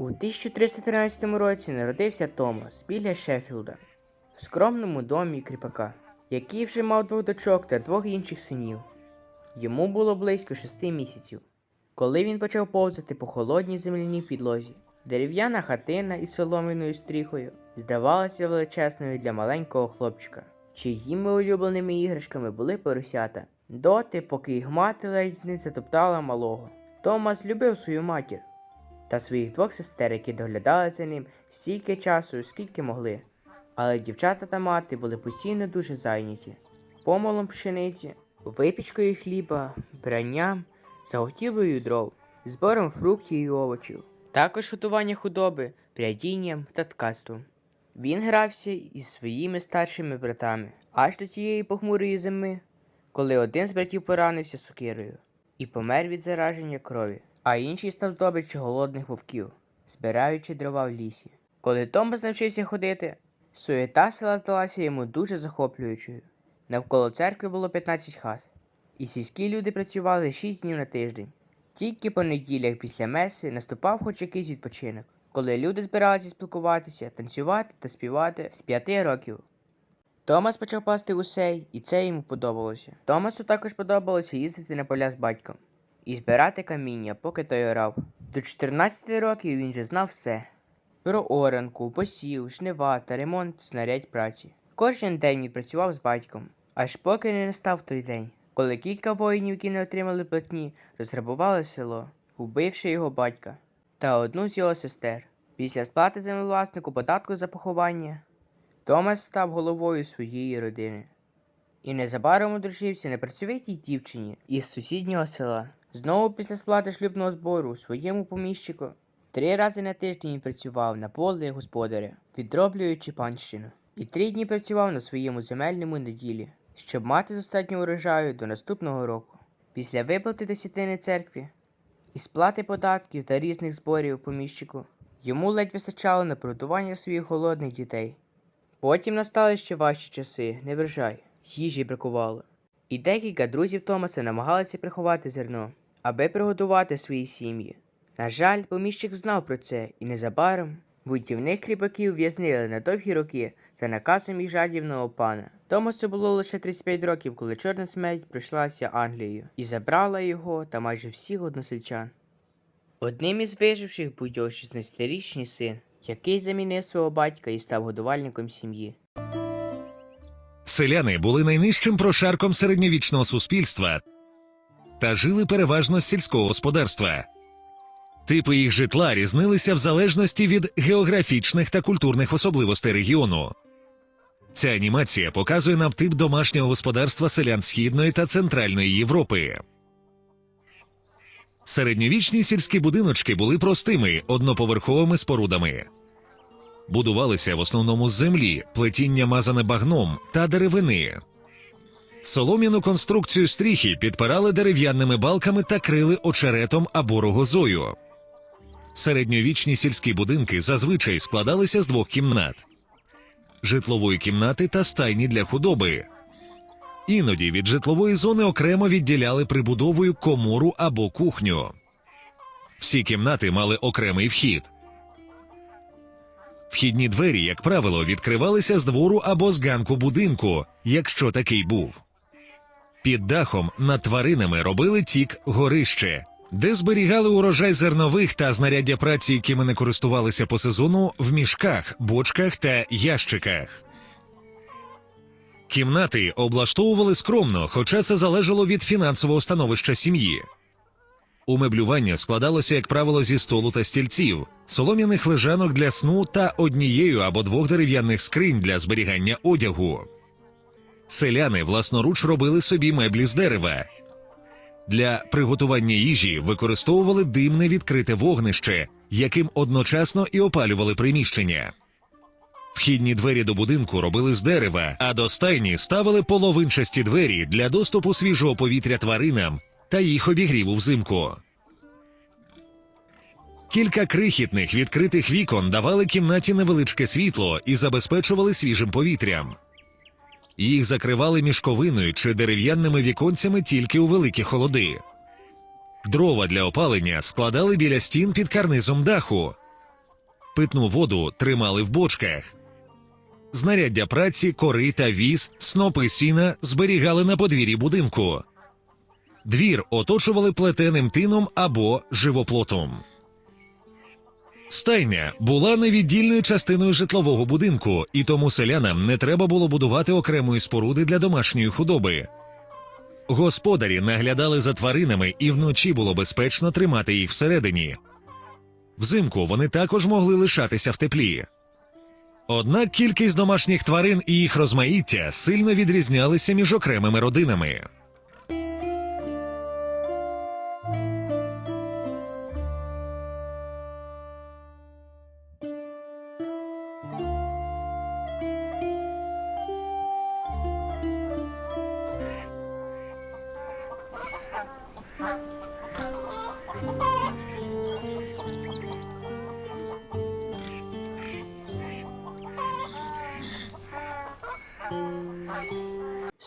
У 1313 році народився Томас біля Шеффілда, в скромному домі кріпака, який вже мав двох дочок та двох інших синів. Йому було близько шести місяців, коли він почав повзати по холодній земляній підлозі. Дерев'яна хатина із соломиною стріхою здавалася величезною для маленького хлопчика, чиїми улюбленими іграшками були поросята. Доти, поки їх мати ледь не затоптала малого. Томас любив свою матір та своїх двох сестер, які доглядали за ним стільки часу, скільки могли. Але дівчата та мати були постійно дуже зайняті помолом пшениці, випічкою хліба, бранням, заготівлею дров, збором фруктів і овочів, також готування худоби, прядінням та ткацтвом. Він грався із своїми старшими братами аж до тієї похмурої зими, коли один з братів поранився сокирою і помер від зараження крові, а інший став здобиччю голодних вовків, збираючи дрова в лісі. Коли Томас навчився ходити, суєта села здалася йому дуже захоплюючою. Навколо церкви було 15 хат, і сільські люди працювали 6 днів на тиждень. Тільки по неділях після меси наступав хоч якийсь відпочинок, коли люди збиралися спілкуватися, танцювати та співати з п'яти років. Томас почав пасти гусей, і це йому подобалося. Томасу також подобалося їздити на поля з батьком і збирати каміння, поки той орав. До 14 років він вже знав все про оранку, посів, жнива та ремонт знарядь праці. Кожен день він працював з батьком, аж поки не настав той день, коли кілька воїнів, які не отримали платні, розграбували село, вбивши його батька та одну з його сестер. Після сплати землевласнику податку за поховання Томас став головою своєї родини і незабаром одружився на працьовитій дівчині із сусіднього села. Знову після сплати шлюбного збору своєму поміщику три рази на тиждень працював на полі господаря, відроблюючи панщину, і три дні працював на своєму земельному неділі, щоб мати достатньо урожаю до наступного року. Після виплати десятини церкві і сплати податків та різних зборів поміщику йому ледь вистачало на прогодування своїх голодних дітей. Потім настали ще важчі часи, не врожай, їжі бракувало. І декілька друзів Томаса намагалися приховати зерно, аби приготувати свої сім'ї. На жаль, поміщик знав про це, і незабаром будівних кріпаків в'язнили на довгі роки за наказом їх жадібного пана. Томасу було лише 35 років, коли чорна смерть прийшлася Англією і забрала його та майже всіх односельчан. Одним із виживших був його 16-річний син, який замінив свого батька і став годувальником сім'ї. Селяни були найнижчим прошарком середньовічного суспільства та жили переважно з сільського господарства. Типи їх житла різнилися в залежності від географічних та культурних особливостей регіону. Ця анімація показує нам тип домашнього господарства селян Східної та Центральної Європи. Середньовічні сільські будиночки були простими одноповерховими спорудами. Будувалися в основному з землі, плетіння мазане багном та деревини. Солом'яну конструкцію стріхи підпирали дерев'яними балками та крили очеретом або рогозою. Середньовічні сільські будинки зазвичай складалися з двох кімнат: житлової кімнати та стайні для худоби. Іноді від житлової зони окремо відділяли прибудовою комору або кухню. Всі кімнати мали окремий вхід. Вхідні двері, як правило, відкривалися з двору або з ганку будинку, якщо такий був. Під дахом над тваринами робили тік горище, де зберігали урожай зернових та знаряддя праці, якими не користувалися по сезону, в мішках, бочках та ящиках. Кімнати облаштовували скромно, хоча це залежало від фінансового становища сім'ї. Умеблювання складалося, як правило, зі столу та стільців, солом'яних лежанок для сну та однією або двох дерев'яних скринь для зберігання одягу. Селяни власноруч робили собі меблі з дерева. Для приготування їжі використовували димне відкрите вогнище, яким одночасно і опалювали приміщення. Вхідні двері до будинку робили з дерева, а до стайні ставили половинчасті двері для доступу свіжого повітря тваринам та їх обігріву взимку. Кілька крихітних відкритих вікон давали кімнаті невеличке світло і забезпечували свіжим повітрям. Їх закривали мішковиною чи дерев'яними віконцями тільки у великі холоди. Дрова для опалення складали біля стін під карнизом даху, питну воду тримали в бочках. Знаряддя праці, кори та віз, снопи сіна зберігали на подвір'ї будинку. Двір оточували плетеним тином або живоплотом. Стайня була невіддільною частиною житлового будинку, і тому селянам не треба було будувати окремої споруди для домашньої худоби. Господарі наглядали за тваринами, і вночі було безпечно тримати їх всередині. Взимку вони також могли лишатися в теплі. Однак кількість домашніх тварин і їх розмаїття сильно відрізнялися між окремими родинами.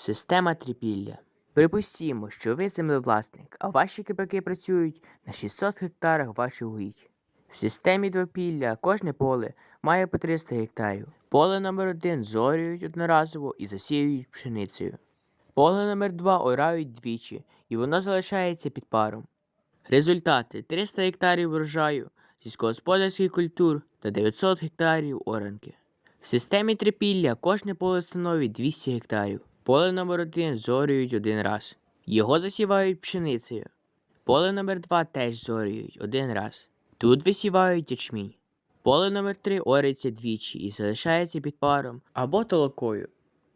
Система трипілля. Припустімо, що ви землевласник, а ваші кріпаки працюють на 600 гектарах ваших угідь. В системі двопілля кожне поле має по 300 гектарів. Поле номер 1 зорюють одноразово і засіюють пшеницею. Поле номер 2 орають двічі, і воно залишається під паром. Результати 300 гектарів врожаю, сільськогосподарських культур та 900 гектарів оранки. В системі трипілля кожне поле становить 200 гектарів. Поле номер 1 зорюють один раз. Його засівають пшеницею. Поле номер 2 теж зорюють один раз. Тут висівають ячмінь. Поле номер 3 ориться двічі і залишається під паром або толокою.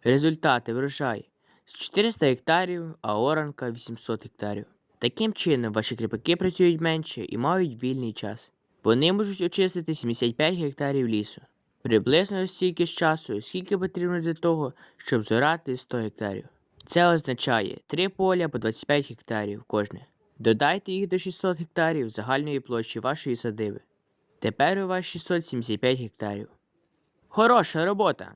Результати врожай з 400 гектарів, а оранка 800 гектарів. Таким чином, ваші кріпаки працюють менше і мають вільний час. Вони можуть очистити 75 гектарів лісу. Приблизно стільки ж часу, скільки потрібно для того, щоб зорати 100 гектарів. Це означає 3 поля по 25 гектарів кожне. Додайте їх до 600 гектарів загальної площі вашої садиби. Тепер у вас 675 гектарів. Хороша робота!